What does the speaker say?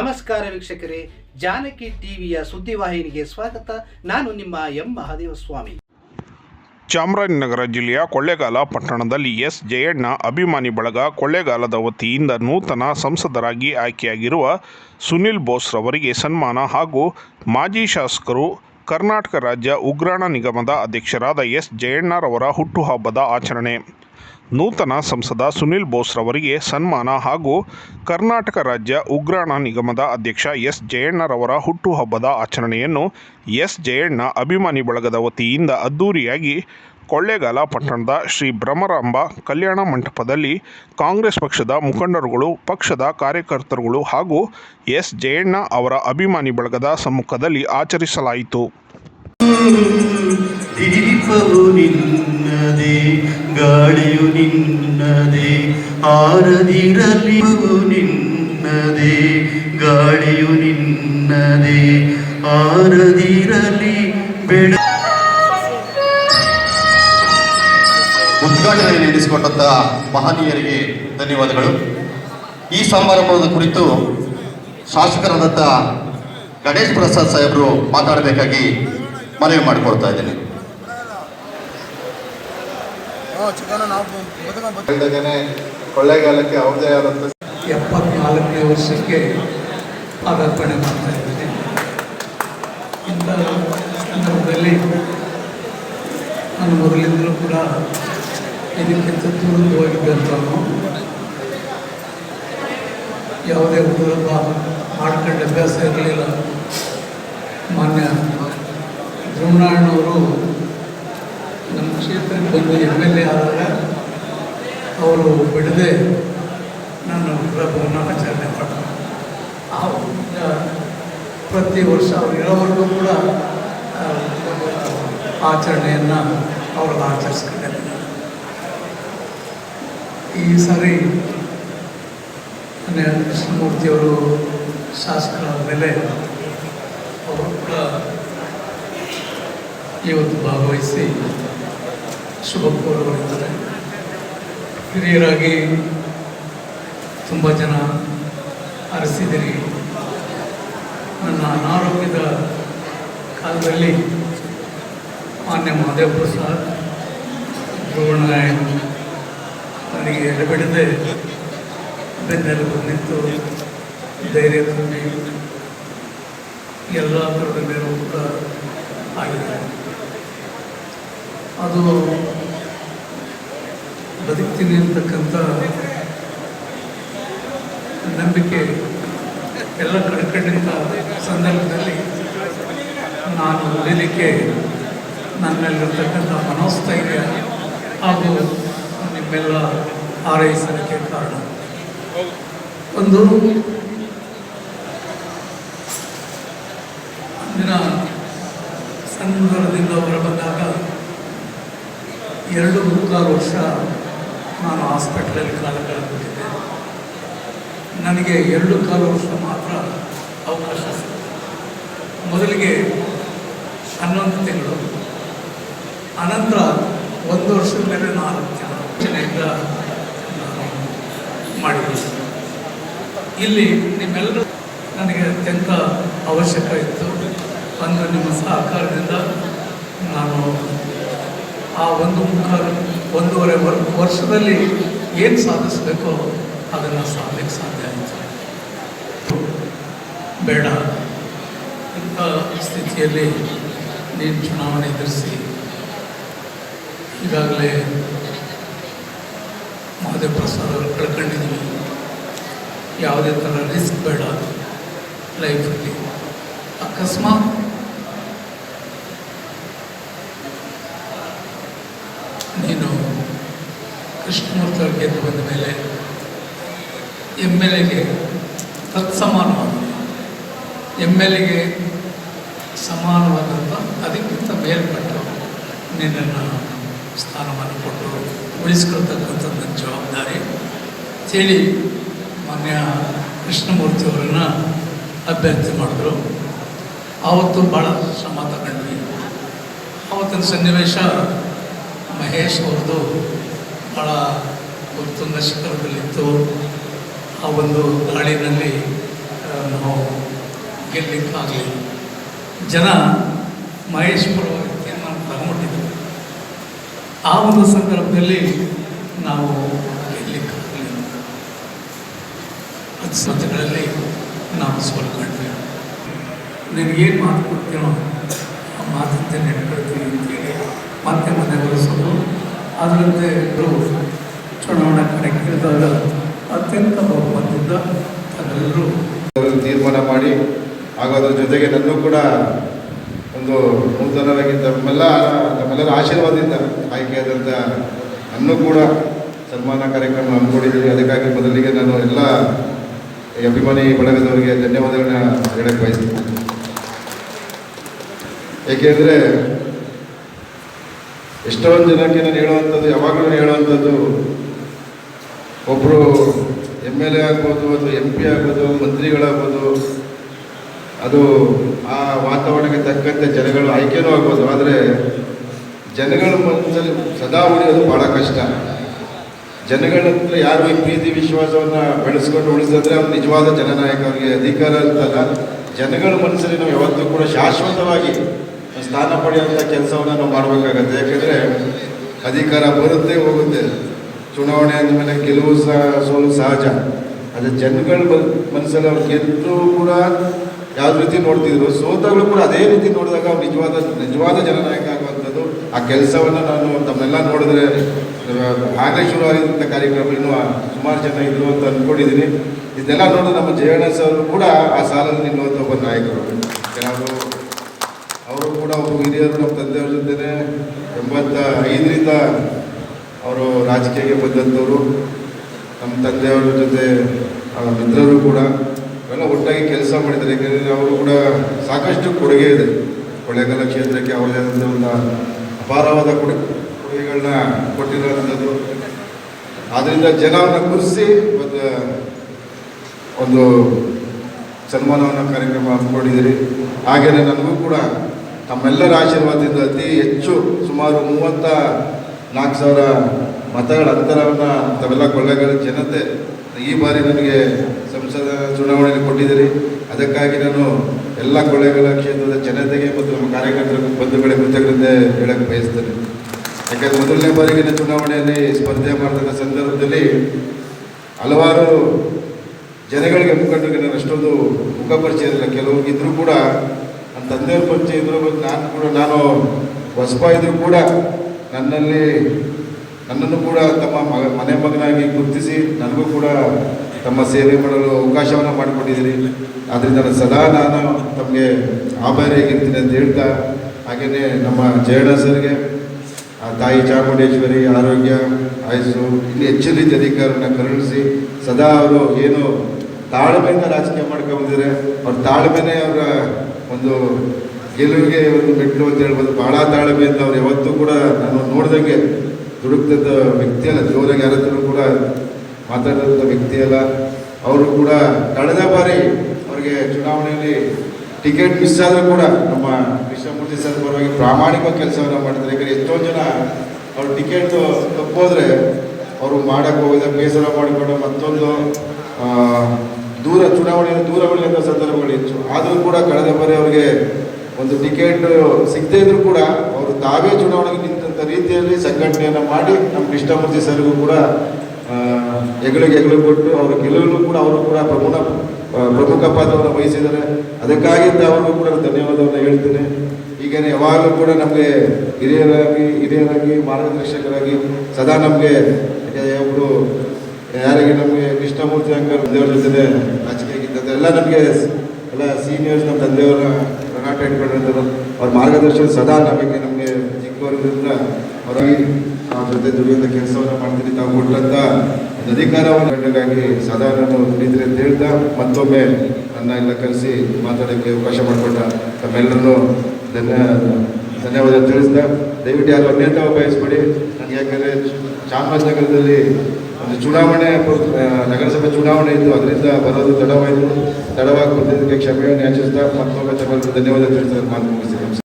ನಮಸ್ಕಾರ ವೀಕ್ಷಕರೇ, ಜಾನಕಿ ಟಿವಿಯ ಸುದ್ದಿವಾಹಿನಿಗೆ ಸ್ವಾಗತ. ನಾನು ನಿಮ್ಮ ಎಂ. ಮಹಾದೇವ ಸ್ವಾಮಿ ಚಾಮರಾಜನಗರ ಜಿಲ್ಲೆಯ ಕೊಳ್ಳೇಗಾಲ ಪಟ್ಟಣದಲ್ಲಿ ಎಸ್. ಜಯಣ್ಣ ಅಭಿಮಾನಿ ಬಳಗ ಕೊಳ್ಳೇಗಾಲದ ವತಿಯಿಂದ ನೂತನ ಸಂಸದರಾಗಿ ಆಯ್ಕೆಯಾಗಿರುವ ಸುನಿಲ್ ಬೋಸ್ ರವರಿಗೆ ಸನ್ಮಾನ ಹಾಗೂ ಮಾಜಿ ಶಾಸಕರು, ಕರ್ನಾಟಕ ರಾಜ್ಯ ಉಗ್ರಾಣ ನಿಗಮದ ಅಧ್ಯಕ್ಷರಾದ ಎಸ್. ಜಯಣ್ಣರವರ ಹುಟ್ಟುಹಬ್ಬದ ಆಚರಣೆ. ನೂತನ ಸಂಸದ ಸುನಿಲ್ ಬೋಸ್ ರವರಿಗೆ ಸನ್ಮಾನ ಹಾಗೂ ಕರ್ನಾಟಕ ರಾಜ್ಯ ಉಗ್ರಾಣ ನಿಗಮದ ಅಧ್ಯಕ್ಷ ಎಸ್ ಜಯಣ್ಣರವರ ಹುಟ್ಟುಹಬ್ಬದ ಆಚರಣೆಯನ್ನು ಎಸ್ ಜಯಣ್ಣ ಅಭಿಮಾನಿ ಬಳಗದ ವತಿಯಿಂದ ಅದ್ದೂರಿಯಾಗಿ ಕೊಳ್ಳೇಗಾಲ ಪಟ್ಟಣದ ಶ್ರೀ ಭ್ರಮರಾಂಬ ಕಲ್ಯಾಣ ಮಂಟಪದಲ್ಲಿ ಕಾಂಗ್ರೆಸ್ ಪಕ್ಷದ ಮುಖಂಡರುಗಳು, ಪಕ್ಷದ ಕಾರ್ಯಕರ್ತರುಗಳು ಹಾಗೂ ಎಸ್ ಜಯಣ್ಣ ಅವರ ಅಭಿಮಾನಿ ಬಳಗದ ಸಮ್ಮುಖದಲ್ಲಿ ಆಚರಿಸಲಾಯಿತು. ಗಾಳಿಯು ನಿನ್ನದೇ ಆರದಿರಲಿ ನಿನ್ನದೇ ಗಾಳಿಯು ನಿನ್ನದೇ, ಆರದಿರಲಿ ಬೆಳ ಉದ್ಘಾಟನೆ ನಡೆಸಿಕೊಟ್ಟಂತ ಮಹನೀಯರಿಗೆ ಧನ್ಯವಾದಗಳು. ಈ ಸಮಾರಂಭದ ಕುರಿತು ಶಾಸಕರಾದಂಥ ಗಣೇಶ್ ಪ್ರಸಾದ್ ಸಾಹೇಬರು ಮಾತಾಡಬೇಕಾಗಿ ಮನವಿ ಮಾಡಿಕೊಡ್ತಾ ಇದ್ದೇನೆ. ಇಲ್ಲದೇನೆ ಕೊಳ್ಳೇಗಾಲಕ್ಕೆ ಅವ್ರದೇ ಆದಂಥ ಎಪ್ಪತ್ನಾಲ್ಕನೇ ವರ್ಷಕ್ಕೆ ಪಾದಾರ್ಪಣೆ ಮಾಡ್ತಾ ಇದ್ದೀನಿ. ಇಂಥ ಸಂದರ್ಭದಲ್ಲಿ ನಾನು ಮೊದಲಿಂದಲೂ ಕೂಡ ಇದಕ್ಕಿಂತ ದೂರದ್ದು ಹೋಗಿದ್ದಂಥವನು ಯಾವುದೇ ಹುಡುಗ ಮಾಡ್ಕೊಂಡ ಅಭ್ಯಾಸ ಇರಲಿಲ್ಲ. ಮಾನ್ಯ ಧ್ರುವನಾರಾಯಣವರು ನಮ್ಮ ಕ್ಷೇತ್ರಕ್ಕೆ ಬಂದು ಅವರು ಬಿಡದೆ ನಾನು ಪ್ರಭುವನ್ನು ಆಚರಣೆ ಮಾಡ್ತಾರೆ. ಆ, ಪ್ರತಿ ವರ್ಷ ಅವ್ರು ಇರೋವರೆಗೂ ಕೂಡ ಆಚರಣೆಯನ್ನು ಅವರು ಆಚರಿಸ್ಕೊಂಡಿದ್ದಾರೆ ಈ ಸಾರಿ ಕೃಷ್ಣಮೂರ್ತಿಯವರು ಶಾಸಕರಾದ ಮೇಲೆ ಅವರು ಕೂಡ ಇವತ್ತು ಭಾಗವಹಿಸಿ ಶುಭ ಹಿರಿಯರಾಗಿ ತುಂಬ ಜನ ಅರಸಿದಿರಿ. ನನ್ನ ಅನಾರೋಗ್ಯದ ಕಾಲದಲ್ಲಿ ಮಾನ್ಯ ಮಹದೇವ ಪ್ರಸಾದ್ ಧ್ರುವನಾರಾಯಣ್ ನನಗೆ ಎಡೆಬಿಡದೆ ಬೆನ್ನೆಲುಬು ನಿಂತು ಧೈರ್ಯ ತುಂಬಿ ಎಲ್ಲ ಥರದ ನೆರವು ಕೂಡ ಆಗಿದೆ ಅದು ಬದುಕ್ತೀನಿ ಅಂತಕ್ಕಂಥ ನಂಬಿಕೆ ಎಲ್ಲ ಕಳ್ಕೊಂಡಿದ್ದ ಸಂದರ್ಭದಲ್ಲಿ ನಾನು ಉಳಿಲಿಕ್ಕೆ ನನ್ನಲ್ಲಿರ್ತಕ್ಕಂಥ ಮನೋಸ್ಥೈರ್ಯ ಹಾಗೂ ನಿಮ್ಮೆಲ್ಲ ಆರೈಸಲಿಕ್ಕೆ ಕಾರಣ. ಒಂದು ಅಂದಿನ ಸಂದರ್ಭದಿಂದ ಹೊರಬಂದಾಗ ಎರಡು ಮುಕ್ಕಾಲು ವರ್ಷ ನಾನು ಹಾಸ್ಪಿಟ್ಲಲ್ಲಿ ಕಾಲ ಕಳೆದುಬಿಟ್ಟಿದ್ದೆ ನನಗೆ ಎರಡು ಕಾಲು ವರ್ಷ ಮಾತ್ರ ಅವಕಾಶ ಮೊದಲಿಗೆ ಹನ್ನೊಂದು ತಿಂಗಳು, ಅನಂತರ ಒಂದು ವರ್ಷದ ಮೇಲೆ ನಾಲ್ಕು ನಾನು ಮಾಡಿದ್ದೀನಿ ಇಲ್ಲಿ ನಿಮ್ಮೆಲ್ಲರೂ ನನಗೆ ಅತ್ಯಂತ ಅವಶ್ಯಕ ಇತ್ತು. ಅಂದರೆ ನಿಮ್ಮ ಸಹಕಾರದಿಂದ ನಾನು ಆ ಒಂದು ಮುಖ ಒಂದೂವರೆ ವರ್ಷದಲ್ಲಿ ಏನು ಸಾಧಿಸಬೇಕೋ ಅದನ್ನು ಸಾಧಕ್ಕೆ ಸಾಧ್ಯ ಆಯಿತು. ಬೇಡ. ಇಂಥ ಸ್ಥಿತಿಯಲ್ಲಿ ನೀನು ಚುನಾವಣೆ ಎದುರಿಸಿ, ಈಗಾಗಲೇ ಮಹದೇವ್ ಪ್ರಸಾದ್ ಅವರು ಕಳ್ಕೊಂಡಿದ್ದೀವಿ ಯಾವುದೇ ಥರ ರಿಸ್ಕ್ ಬೇಡ. ಲೈಫಲ್ಲಿ. ಅಕಸ್ಮಾತ್ ನೀನು ಗೆದ್ದು ಬಂದ ಮೇಲೆ ಎಂ ಎಲ್ ಎಗೆ ತತ್ಸಮಾನವಾದ ಎಂ ಎಲ್ ಎಗೆ ಸಮಾನವಾದಂಥ ಅದಕ್ಕಿಂತ ಮೇಲ್ಪಟ್ಟು ನಿನ್ನನ್ನು ಸ್ಥಾನವನ್ನು ಕೊಟ್ಟು ಉಳಿಸ್ಕೊಳ್ತಕ್ಕಂಥ ನನ್ನ ಜವಾಬ್ದಾರಿ. ಹೇಳಿ ಮಾನ್ಯ ಕೃಷ್ಣಮೂರ್ತಿ ಅವರನ್ನು ಅಭ್ಯರ್ಥಿ ಮಾಡಿದ್ರು. ಆವತ್ತು ಭಾಳ ಶ್ರಮ ತಗೊಂಡ್ವಿ. ಆವತ್ತಿನ ಸನ್ನಿವೇಶ ಮಹೇಶ್ ಅವ್ರದ್ದು ಭಾಳ ಉತ್ತುಂಗ ಶಿಖರದಲ್ಲಿತ್ತು. ಆ ಒಂದು ಗಾಳಿನಲ್ಲಿ ನಾವು ಗೆಲ್ಲಲಿಕ್ಕಾಗಲಿಲ್ಲ ಜನ ಮಹೇಶ್ ಪರವಾಗಿ ತೀರ್ಮಾನ ತಗೊಂಡಿದ್ದರು ಆ ಒಂದು ಸಂದರ್ಭದಲ್ಲಿ ನಾವು ಗೆಲ್ಲಲಿಕ್ಕಾಗಲಿಲ್ಲ ಹತ್ತು ಸಂತಗಳಲ್ಲಿ ನಾವು ಸೋಲ್ಕೊಂಡ್ವಿ. ನಿನಗೇನು ಮಾತು ಕೊಡ್ತೀನೋ ಆ ಮಾತಂತೆ ನೆನಪಿಡ್ತೀನಿ ಅಂತೇಳಿ ಮತ್ತೆ ಮನೆ ಬರೆಸೋದು ಅದರಂತೆ ಇಬ್ಬರು ಚುನಾವಣಾ ಕಣಕ್ಕಿಳಿದಾಗ ಅತ್ಯಂತ ಬಹುಮತದಿಂದ ತೀರ್ಮಾನ ಮಾಡಿ ಹಾಗೂ ಜೊತೆಗೆ ನನ್ನೂ ಕೂಡ ಒಂದು ನೂತನವಾಗಿ ತಮ್ಮೆಲ್ಲ ತಮ್ಮೆಲ್ಲರ ಆಶೀರ್ವಾದದಿಂದ ಆಯ್ಕೆಯಾದಂಥ ನನ್ನೂ ಕೂಡ ಸನ್ಮಾನ ಕಾರ್ಯಕ್ರಮ ಹಮ್ಮಿಕೊಂಡಿದ್ದೀನಿ ಅದಕ್ಕಾಗಿ ಮೊದಲಿಗೆ ನಾನು ಎಲ್ಲ ಅಭಿಮಾನಿ ಬಳಗದವರಿಗೆ ಧನ್ಯವಾದಗಳನ್ನ ಹೇಳಕ್ಕೆ ಬಯಸ್ತೀನಿ. ಏಕೆಂದರೆ ಎಷ್ಟೊಂದು ಜನಕ್ಕೆ ನಾನು ಹೇಳುವಂಥದ್ದು, ಯಾವಾಗಲೂ ಹೇಳುವಂಥದ್ದು ಒಬ್ಬರು ಎಂ ಎಲ್ ಎ ಆಗ್ಬೋದು, ಅಥವಾ ಎಂ ಪಿ ಆಗ್ಬೋದು, ಮಂತ್ರಿಗಳಾಗ್ಬೋದು, ಅದು ಆ ವಾತಾವರಣಕ್ಕೆ ತಕ್ಕಂತೆ ಜನಗಳು ಆಯ್ಕೆನೂ ಆಗ್ಬೋದು. ಆದರೆ ಜನಗಳ ಮನಸ್ಸಲ್ಲಿ ಸದಾ ಉಳಿಯೋದು ಭಾಳ ಕಷ್ಟ. ಜನಗಳ ಹತ್ರ ಯಾರು ಈ ಪ್ರೀತಿ ವಿಶ್ವಾಸವನ್ನು ಬೆಳೆಸ್ಕೊಂಡು ಉಳಿಸಿದ್ರೆ ಅವ್ರು ನಿಜವಾದ ಜನನಾಯಕ ಅವರಿಗೆ ಅಧಿಕಾರ ಅಂತಲ್ಲ. ಜನಗಳ ಮನಸ್ಸಲ್ಲಿ ನಾವು ಯಾವತ್ತೂ ಕೂಡ ಶಾಶ್ವತವಾಗಿ ಸ್ಥಾನ ಪಡೆಯುವಂಥ ಕೆಲಸವನ್ನು ನಾವು ಮಾಡಬೇಕಾಗತ್ತೆ. ಯಾಕೆಂದರೆ ಅಧಿಕಾರ ಬರುತ್ತೆ, ಹೋಗುತ್ತೆ. ಚುನಾವಣೆ ಅಂದಮೇಲೆ ಗೆಲುವು ಸಹ ಸೋಲು ಸಹಜ. ಆದರೆ ಜನಗಳ ಮನಸ್ಸಲ್ಲಿ ಅವ್ರು ಗೆದ್ದು ಕೂಡ ಯಾವ ರೀತಿ ನೋಡ್ತಿದ್ರು ಸೋತಾಗಲೂ ಕೂಡ ಅದೇ ರೀತಿ ನೋಡಿದಾಗ ಅವ್ರು ನಿಜವಾದ ನಿಜವಾದ ಜನನಾಯಕ ಆಗುವಂಥದ್ದು. ಆ ಕೆಲಸವನ್ನು ನಾನು ತಮ್ಮೆಲ್ಲ ನೋಡಿದ್ರೆ ಆಗಲೇ ಶುರುವಾಗಿದ್ದಂಥ ಕಾರ್ಯಕ್ರಮ ಸುಮಾರು ಜನ ಇದ್ರು ಅಂತ ಅಂದ್ಕೊಂಡಿದ್ದೀನಿ ಇದೆಲ್ಲ ನೋಡಿದ್ರೆ ನಮ್ಮ ಜಯಣ್ಣ ಸರ್ ಕೂಡ ಆ ಸಾಲಲ್ಲಿ ನಿಲ್ಲುವಂಥ ಒಬ್ಬ ನಾಯಕರು. ಕೆಲವರು ಅವರು ಕೂಡ ಒಬ್ಬ ಹಿರಿಯರು, ನಮ್ಮ ತಂದೆಯವ್ರ ಜೊತೆ ಎಂಬತ್ತ ಐದರಿಂದ ಅವರು ರಾಜಕೀಯಕ್ಕೆ ಬಂದಂಥವರು, ನಮ್ಮ ತಂದೆಯವರ ಜೊತೆ ಅವರ ಮಿತ್ರರು ಕೂಡ ಎಲ್ಲ ಒಟ್ಟಾಗಿ ಕೆಲಸ ಮಾಡಿದ್ದಾರೆ. ಯಾಕೆಂದರೆ ಅವರು ಕೂಡ ಸಾಕಷ್ಟು ಕೊಡುಗೆ ಇದೆ. ಕೊಳ್ಳೇಗಾಲ ಕ್ಷೇತ್ರಕ್ಕೆ ಅವರದೇ ಆದಂಥ ಒಂದು ಅಪಾರವಾದ ಕೊಡು ಕೊಡುಗೆಗಳನ್ನ ಕೊಟ್ಟಿರೋಂಥದ್ದು ಆದ್ದರಿಂದ ಜನ ಕುರಿಸಿ ಒಂದು ಒಂದು ಸನ್ಮಾನವನ್ನು ಕಾರ್ಯಕ್ರಮ ಹಮ್ಮಿಕೊಂಡಿದ್ದೀರಿ ಹಾಗೆಯೇ ನನಗೂ ಕೂಡ ತಮ್ಮೆಲ್ಲರ ಆಶೀರ್ವಾದದಿಂದ ಅತಿ ಹೆಚ್ಚು ಸುಮಾರು ಮೂವತ್ತ ನಾಲ್ಕು ಸಾವಿರ ಮತಗಳ ಅಂತರವನ್ನು ತಾವೆಲ್ಲ ಕೊಳ್ಳೆಗಳ ಜನತೆ, ಈ ಬಾರಿ ನನಗೆ ಸಂಸದ ಚುನಾವಣೆಯಲ್ಲಿ ಕೊಟ್ಟಿದ್ದೀರಿ. ಅದಕ್ಕಾಗಿ ನಾನು ಎಲ್ಲ ಕೊಳ್ಳೆಗಳ ಕ್ಷೇತ್ರದ ಜನತೆಗೆ ಮತ್ತು ನಮ್ಮ ಕಾರ್ಯಕರ್ತರ ಬಂಧುಗಳಿಗೆ ಕೃತಜ್ಞತೆ ಹೇಳಕ್ಕೆ ಬಯಸ್ತೇನೆ. ಯಾಕಂದರೆ ಮೊದಲನೇ ಬಾರಿಗೆ ಚುನಾವಣೆಯಲ್ಲಿ ಸ್ಪರ್ಧೆ ಮಾಡ್ತಕ್ಕಂಥ ಸಂದರ್ಭದಲ್ಲಿ ಹಲವಾರು ಜನಗಳಿಗೆ ಮುಖಂಡರಿಗೆ ನಾನು ಅಷ್ಟೊಂದು ಮುಖ ಪರಿಚಯ ಇರಲಿಲ್ಲ. ಕೆಲವು ಇದ್ರೂ ಕೂಡ ನನ್ನ ತಂದೆಯವ್ರ ಪರಿಚಯ ಇದ್ರೂ ಮತ್ತು ನಾನು ಕೂಡ, ನಾನು ಹೊಸಬ ಕೂಡ ನನ್ನಲ್ಲಿ, ನನ್ನನ್ನು ಕೂಡ ತಮ್ಮ ಮಗ, ಮನೆ ಮಗನಾಗಿ ಗುರುತಿಸಿ ನನಗೂ ಕೂಡ ತಮ್ಮ ಸೇವೆ ಮಾಡಲು ಅವಕಾಶವನ್ನು ಮಾಡಿಕೊಟ್ಟಿದ್ದೀರಿ. ಆದ್ದರಿಂದ ಸದಾ ನಾನು ತಮಗೆ ಆಭಾರಿಯಾಗಿರ್ತೀನಿ ಅಂತ ಹೇಳ್ತಾ ಹಾಗೆಯೇ ನಮ್ಮ ಜಯಣ್ಣ ಸರ್ಗೆ, ಆ ತಾಯಿ ಚಾಮುಂಡೇಶ್ವರಿ ಆರೋಗ್ಯ, ಆಯಸ್ಸು, ಇಲ್ಲಿ ಹೆಚ್ಚಿನ ರೀತಿ ಅಧಿಕಾರನ ಕರುಣಿಸಿ ಸದಾ ಅವರು ಏನು ತಾಳ್ಮೆಯಿಂದ ರಾಜಕೀಯ ಮಾಡ್ಕೊಂಡಿದ್ದಾರೆ ಅವ್ರ ತಾಳ್ಮೆನೇ ಅವರ ಒಂದು ಗೆಲುವಿಗೆ ಒಂದು ಮೆಟ್ಟು ಅಂತ ಹೇಳ್ಬೋದು. ಭಾಳ ತಾಳ್ಮೆಯಿಂದ ಅವ್ರು ಯಾವತ್ತೂ ಕೂಡ ನಾನು ನೋಡ್ದಂಗೆ ದುಡುಕ್ತಿದ್ದ ವ್ಯಕ್ತಿ ಅಲ್ಲ, ಜೋರಾಗಿ ಕೂಡ ಮಾತಾಡಿದಂಥ ವ್ಯಕ್ತಿ ಅಲ್ಲ. ಅವರು ಕೂಡ ಕಳೆದ ಬಾರಿ ಅವರಿಗೆ ಚುನಾವಣೆಯಲ್ಲಿ ಟಿಕೆಟ್ ಮಿಸ್ ಆದರೂ ಕೂಡ ನಮ್ಮ ಕೃಷ್ಣಮೂರ್ತಿ ಸರ್ ಪರವಾಗಿ ಪ್ರಾಮಾಣಿಕ ಕೆಲಸವನ್ನು ಮಾಡ್ತಾರೆ. ಯಾಕಂದರೆ ಎಷ್ಟೋ ಜನ ಅವ್ರು ಟಿಕೆಟ್ ತಪ್ಪೋದ್ರೆ ಅವರು ಮಾಡೋಕ್ಕೆ ಹೋಗಿದ ಬೇಸರ ಮಾಡಿಕೊಂಡು ಮತ್ತೊಂದು ದೂರ ಚುನಾವಣೆಯಲ್ಲಿ ದೂರ ಉಳಿಯುವಂಥ ಸಂದರ್ಭಗಳು ಹೆಚ್ಚು. ಆದರೂ ಕೂಡ ಕಳೆದ ಬಾರಿ ಅವರಿಗೆ ಒಂದು ಟಿಕೆಟ್ ಸಿಗದೇ ಇದ್ರೂ ಕೂಡ ಅವರು ತಾವೇ ಚುನಾವಣೆಗೆ ನಿಂತಂಥ ರೀತಿಯಲ್ಲಿ ಸಂಘಟನೆಯನ್ನು ಮಾಡಿ ನಮ್ಮ ಕೃಷ್ಣಮೂರ್ತಿ ಸರ್ಗೂ ಕೂಡ ಹೆಗಲಿಗೆ ಹೆಗಲು ಕೊಟ್ಟು ಅವರ ಗೆಲುವನ್ನು ಕೂಡ ಅವರು ಕೂಡ ಪ್ರಮುಖ ಪ್ರಮುಖ ಪಾತ್ರವನ್ನು ವಹಿಸಿದ್ದಾರೆ. ಅದಕ್ಕಾಗಿ ಅವ್ರಿಗೂ ಕೂಡ ಧನ್ಯವಾದವನ್ನು ಹೇಳ್ತೇನೆ. ಹೀಗೇನೆ ಯಾವಾಗಲೂ ಕೂಡ ನಮಗೆ ಹಿರಿಯರಾಗಿ ಹಿರಿಯರಾಗಿ, ಮಾರ್ಗದರ್ಶಕರಾಗಿ ಸದಾ ನಮಗೆ ಒಬ್ಬರು ಯಾರಿಗೆ ನಮಗೆ ಕೃಷ್ಣಮೂರ್ತಿ ಅಂಕಲ್ ದೇವರ ಜೊತೆ ರಾಜಕೀಯ ಎಲ್ಲ ನಮಗೆ ಎಲ್ಲ ಸೀನಿಯರ್ಸ್ ನಮ್ಮ ತಂದೆಯವರ ರಣಾಟ ಇಟ್ಕೊಂಡಿರ್ತಾರೋ ಅವ್ರ ಮಾರ್ಗದರ್ಶನ ಸದಾ ನಮಗೆ ನಮಗೆ ಚಿಕ್ಕವರಿಂದ ಹೊರಗೆ ಅವ್ರ ಜೊತೆ ದುಡಿಯುವಂಥ ಕೆಲಸವನ್ನು ಮಾಡ್ತೀನಿ ತಾವು ಒಂದು ಅಧಿಕಾರವನ್ನು ಗಂಡಗಾಗಿ ಸದಾ ನಾನು ದುಡಿದ್ರೆ ಅಂತ ಹೇಳ್ತಾ, ಮತ್ತೊಮ್ಮೆ ನನ್ನ ಎಲ್ಲ ಕರೆಸಿ ಮಾತಾಡೋಕ್ಕೆ ಅವಕಾಶ ಮಾಡಿಕೊಟ್ಟ ತಮ್ಮೆಲ್ಲರನ್ನು ಧನ್ಯ, ಧನ್ಯವಾದ ತಿಳಿಸ್ತಾ, ದಯವಿಟ್ಟು ಯಾರು ಅನ್ಯತಾ ಬಯಸ್ಬೇಡಿ ನನಗೆ ಯಾಕಂದರೆ ಚಾಮರಾಜನಗರದಲ್ಲಿ ಚುನಾವಣೆ ನಗರಸಭೆ ಚುನಾವಣೆ ಇತ್ತು. ಅದರಿಂದ ಬರೋದು ತಡವಾಯಿತು. ತಡವಾಗಿ ಬಂದಿದ್ದಕ್ಕೆ ಕ್ಷಮೆಯನ್ನು ಯಾಚಿಸ್ತಾ ಮತ್ತೊಮ್ಮೆ ತಮಗೆ ಧನ್ಯವಾದ ತಿಳಿಸಿದ ಮಾತು ಮುಗಿಸ್ತೀನಿ.